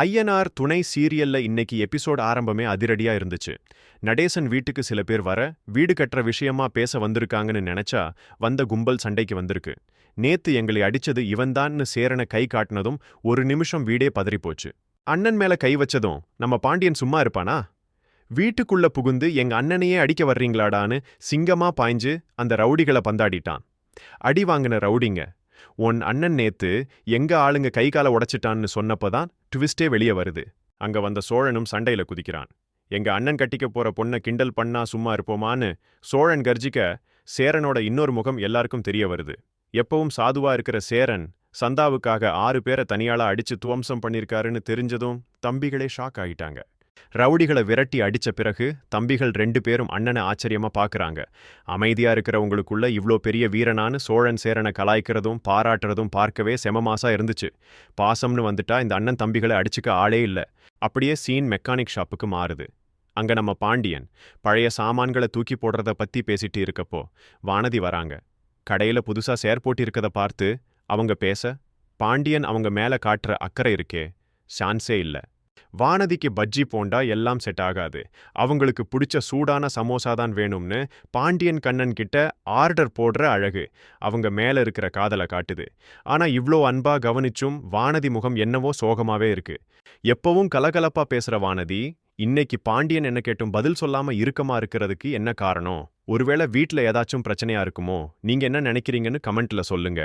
INR துணை சீரியல்ல இன்னைக்கு எபிசோட் ஆரம்பமே அதிரடியா இருந்துச்சு. நடேசன் வீட்டுக்கு சில பேர் வர வீடு கட்டுற விஷயமா பேச வந்திருக்காங்கன்னு நினைச்சா வந்த கும்பல் சண்டைக்கு வந்திருக்கு. நேத்து எங்களை அடிச்சது இவன்தான்னு சேரனை கை காட்டினதும் ஒரு நிமிஷம் வீடே பதறிப்போச்சு. அண்ணன் மேல கை வச்சதும் நம்ம பாண்டியன் சும்மா இருப்பானா? வீட்டுக்குள்ள புகுந்து எங்க அண்ணனையே அடிக்க வர்றீங்களாடான்னு சிங்கமா பாய்ஞ்சு அந்த ரவுடிகளை பந்தாடிட்டான். அடி வாங்கின ரவுடிங்க உன் அண்ணன் நேத்து எங்க ஆளுங்க கை காலை உடைச்சிட்டான்னு சொன்னப்பதான் ட்விஸ்டே வெளியே வருது. அங்க வந்த சோழனும் சண்டையில குதிக்கிறான். எங்க அண்ணன் கட்டிக்க போற பொண்ணை கிண்டல் பண்ணா சும்மா இருப்போமான்னு சோழன் கர்ஜிக்க சேரனோட இன்னொரு முகம் எல்லாருக்கும் தெரிய வருது. எப்பவும் சாதுவா இருக்கிற சேரன் சந்தாவுக்காக ஆறு பேரை தனியாளா அடிச்சு துவம்சம் பண்ணிருக்காருன்னு தெரிஞ்சதும் தம்பிகளே ஷாக் ஆயிட்டாங்க. ரவுடிகளை விரட்டி அடிச்ச பிறகு தம்பிகள் ரெண்டு பேரும் அண்ணனை ஆச்சரியமா பாக்குறாங்க. அமைதியா இருக்கிறவங்களுக்குள்ள இவ்ளோ பெரிய வீரனான்னு சோழன் சேரனை கலாய்க்கிறதும் பாராட்டுறதும் பார்க்கவே செமமாசா இருந்துச்சு. பாசம்னு வந்துட்டா இந்த அண்ணன் தம்பிகளை அடிச்சுக்க ஆளே இல்ல. அப்படியே சீன் மெக்கானிக் ஷாப்புக்கு மாறுது. அங்க நம்ம பாண்டியன் பழைய சாமான்களை தூக்கி போடுறத பத்தி பேசிட்டு இருக்கப்போ வானதி வராங்க. கடையில புதுசா சேர் போட்டிருக்கத பார்த்து அவங்க பேச பாண்டியன் அவங்க மேல காட்டுற அக்கறை இருக்கே சான்ஸே இல்ல. வானதிக்கு பஜ்ஜி போண்டா எல்லாம் செட் ஆகாது. அவங்களுக்கு பிடிச்ச சூடான சமோசா தான் வேணும்னு பாண்டியன் கண்ணன் கிட்ட ஆர்டர் போடுற அழகு அவங்க மேல இருக்கிற காதலை காட்டுது. ஆனா இவ்ளோ அன்பா கவனிச்சும் வானதி முகம் என்னவோ சோகமாவே இருக்கு. எப்பவும் கலகலப்பா பேசுற வானதி இன்னைக்கு பாண்டியன் என்ன கேட்டும் பதில் சொல்லாம இறுக்கமா இருக்கிறதுக்கு என்ன காரணம்? ஒருவேளை வீட்ல ஏதாச்சும் பிரச்சனையா இருக்குமோ? நீங்க என்ன நினைக்கிறீங்கன்னு கமெண்ட்ல சொல்லுங்க.